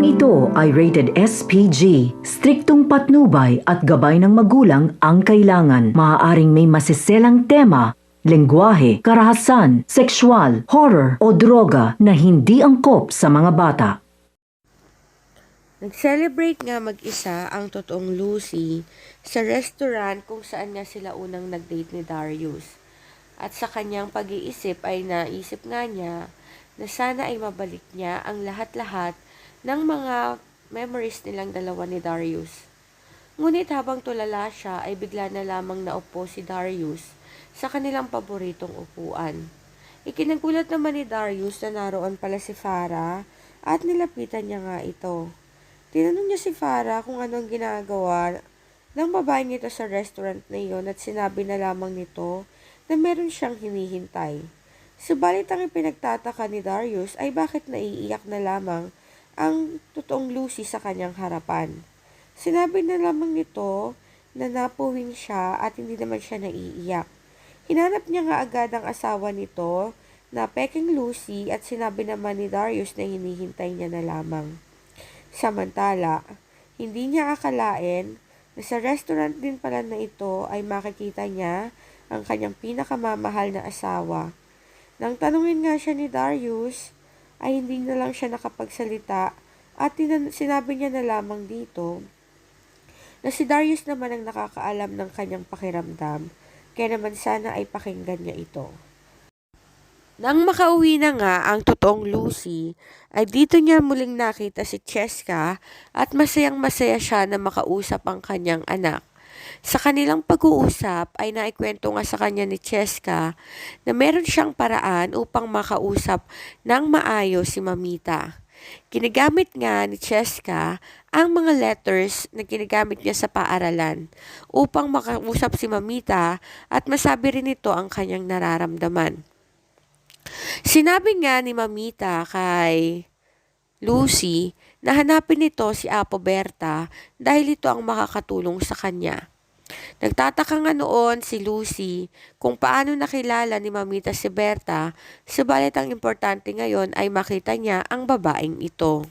Programang ito ay rated SPG. Striktong patnubay at gabay ng magulang ang kailangan. Maaaring may masiselang tema, lengguwahe, karahasan, sexual, horror o droga na hindi angkop sa mga bata. Nag-celebrate nga mag-isa ang totoong Lucy sa restaurant kung saan nga sila unang nag-date ni Darius. At sa kanyang pag-iisip ay naisip nga niya na sana ay mabalik niya ang lahat-lahat ng mga memories nilang dalawa ni Darius. Ngunit habang tulala siya ay bigla na lamang naupo si Darius sa kanilang paboritong upuan. Ikinagulat naman ni Darius na naroon pala si Farah at nilapitan niya nga ito. Tinanong niya si Farah kung anong ginagawa ng babae nito sa restaurant na iyon at sinabi na lamang nito na meron siyang hinihintay. Subalit ang ipinagtataka ni Darius ay bakit naiiyak na lamang ang totoong Lucy sa kanyang harapan. Sinabi na lamang nito na napuwing siya at hindi naman siya naiiyak. Hinanap niya nga agad ang asawa nito na peking Lucy at sinabi naman ni Darius na hinihintay niya na lamang. Samantala, hindi niya akalain sa restaurant din pala na ito ay makikita niya ang kanyang pinakamamahal na asawa. Nang tanungin nga siya ni Darius, ay hindi na lang siya nakapagsalita at sinabi niya na lamang dito na si Darius naman ang nakakaalam ng kanyang pakiramdam, kaya naman sana ay pakinggan niya ito. Nang makauwi na nga ang totoong Lucy, ay dito niya muling nakita si Cheska at masayang masaya siya na makausap ang kanyang anak. Sa kanilang pag-uusap ay naikwento nga sa kanya ni Cheska na meron siyang paraan upang makausap ng maayos si Mamita. Ginagamit nga ni Cheska ang mga letters na ginagamit niya sa paaralan upang makausap si Mamita at masabi rin ito ang kanyang nararamdaman. Sinabi nga ni Mamita kay Lucy na hanapin nito si Apo Berta dahil ito ang makakatulong sa kanya. Nagtataka nga noon si Lucy kung paano nakilala ni Mamita si Berta, subalit ang importante ngayon ay makita niya ang babaeng ito.